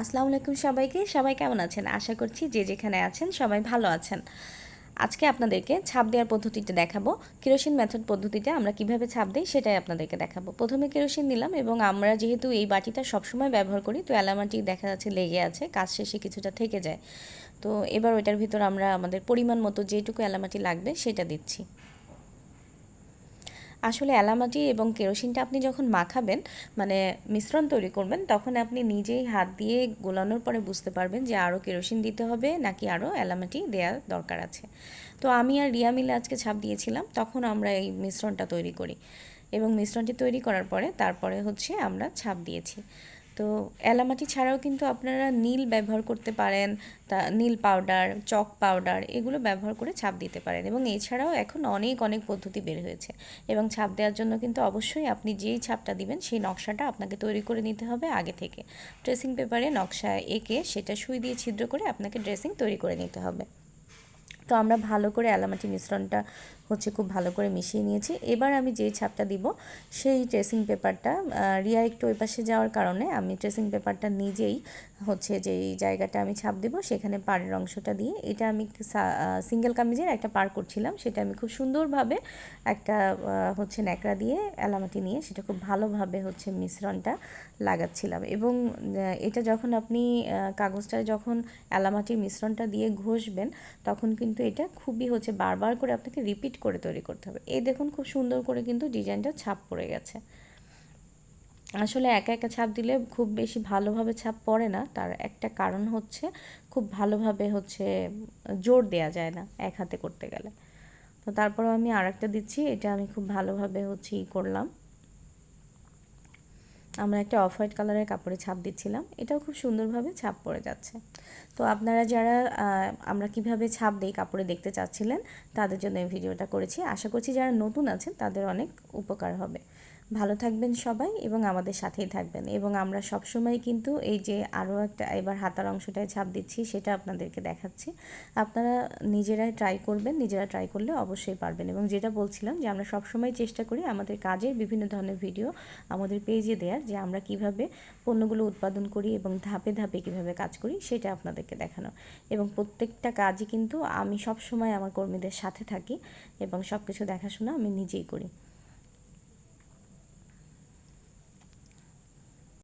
আসসালামু আলাইকুম সবাইকে। সবাই কেমন আছেন? আশা করছি যে যেখানে আছেন সবাই ভালো আছেন। আজকে আপনাদেরকে ছাপ দেওয়ার পদ্ধতিটা দেখাবো। কেরোসিন মেথড পদ্ধতিতে আমরা কীভাবে ছাপ দিই সেটাই আপনাদেরকে দেখাবো। প্রথমে কেরোসিন নিলাম এবং আমরা যেহেতু এই বাটিটা সবসময় ব্যবহার করি, তো এলামাটি দেখা যাচ্ছে লেগে আছে, কাজ শেষে কিছুটা থেকে যায়। তো এবার ওইটার ভিতর আমরা আমাদের পরিমাণ মতো যেটুকু এলামাটি লাগবে সেটা দিচ্ছি। আসলে এলামাটি এবং কেরোসিনটা আপনি যখন মাখাবেন মানে মিশ্রণ তৈরি করবেন, তখন আপনি নিজেই হাত দিয়ে গোলানোর পরে বুঝতে পারবেন যে আরও কেরোসিন দিতে হবে নাকি আরও এলামাটি দেওয়ার দরকার আছে। তো আমি আর রিয়া মিলে আজকে ছাপ দিয়েছিলাম, তখন আমরা এই মিশ্রণটা তৈরি করি। এবং মিশ্রণটি তৈরি করার পরে তারপরে হচ্ছে আমরা ছাপ দিয়েছি। তো এলামাটি ছাড়াও কিন্তু আপনারা নীল ব্যবহার করতে পারেন, তা নীল পাউডার চক পাউডার এগুলো ব্যবহার করে ছাপ দিতে পারেন এবং এছাড়াও এখন অনেক অনেক পদ্ধতি বের হয়েছে এবং ছাপ দেওয়ার জন্য কিন্তু অবশ্যই আপনি যেই ছাপটা দিবেন সেই নকশাটা আপনাকে তৈরি করে নিতে হবে আগে থেকে। ড্রেসিং পেপারে নকশা এঁকে সেটা সুই দিয়ে ছিদ্র করে আপনাকে ড্রেসিং তৈরি করে নিতে হবে। তো আমরা ভালো করে এলামাটি মিশ্রণটা হচ্ছে খুব ভালো করে মিশিয়ে নিয়েছি। এবার আমি যেই ছাপটা দিব, সেই ট্রেসিং পেপারটা রিয়া একটু ওই পাশে যাওয়ার কারণে আমি ট্রেসিং পেপারটা নিজেই হচ্ছে যেই জায়গাটা আমি ছাপ দেবো, সেখানে পাড়ের অংশটা দিয়ে। এটা আমি সিঙ্গেল কামিজের একটা পার করছিলাম, সেটা আমি খুব সুন্দরভাবে একটা হচ্ছে ন্যাকড়া দিয়ে এলামাটি নিয়ে সেটা খুব ভালোভাবে হচ্ছে মিশ্রণটা লাগাচ্ছিলাম। এবং এটা যখন আপনি কাগজটা যখন এলামাটির মিশ্রণটা দিয়ে ঘষবেন, তখন কিন্তু এটা খুবই হচ্ছে বারবার করে আপনাকে রিপিট করে তৈরি করতে হবে। এই দেখুন খুব সুন্দর করে কিন্তু ডিজাইনটা ছাপ পড়ে গেছে। আসলে একা একা ছাপ দিলে খুব বেশি ভালোভাবে ছাপ পড়ে না। তার একটা কারণ হচ্ছে খুব ভালোভাবে হচ্ছে জোর দেয়া যায় না এক হাতে করতে গেলে। তো তারপরেও আমি আর একটা দিচ্ছি, এটা আমি খুব ভালোভাবে হচ্ছে ই করলাম। আমরা একটা অফ হোয়াইট কালারের কাপড়ে ছাপ দিচ্ছিলাম, এটাও খুব সুন্দরভাবে ছাপ পড়ে যাচ্ছে। তো আপনারা যারা আমরা কীভাবে ছাপ দেই কাপড়ে দেখতে চাচ্ছিলেন, তাদের জন্য এই ভিডিওটা করেছি। আশা করছি যারা নতুন আছেন, তাদের অনেক উপকার হবে। ভালো থাকবেন সবাই এবং আমাদের সাথেই থাকবেন। এবং আমরা সবসময় কিন্তু এই যে আরও একটা এবার হাতার অংশটায় ছাপ দিচ্ছি, সেটা আপনাদেরকে দেখাচ্ছি। আপনারা নিজেরাই ট্রাই করবেন, নিজেরা ট্রাই করলে অবশ্যই পারবেন। এবং যেটা বলছিলাম যে আমরা সবসময় চেষ্টা করি আমাদের কাজের বিভিন্ন ধরনের ভিডিও আমাদের পেজে দেওয়ার যে আমরা কীভাবে পণ্যগুলো উৎপাদন করি এবং ধাপে ধাপে কীভাবে কাজ করি, সেটা আপনাদেরকে দেখানো। এবং প্রত্যেকটা কাজই কিন্তু আমি সবসময় আমার কর্মীদের সাথে থাকি এবং সব কিছু দেখাশোনা আমি নিজেই করি।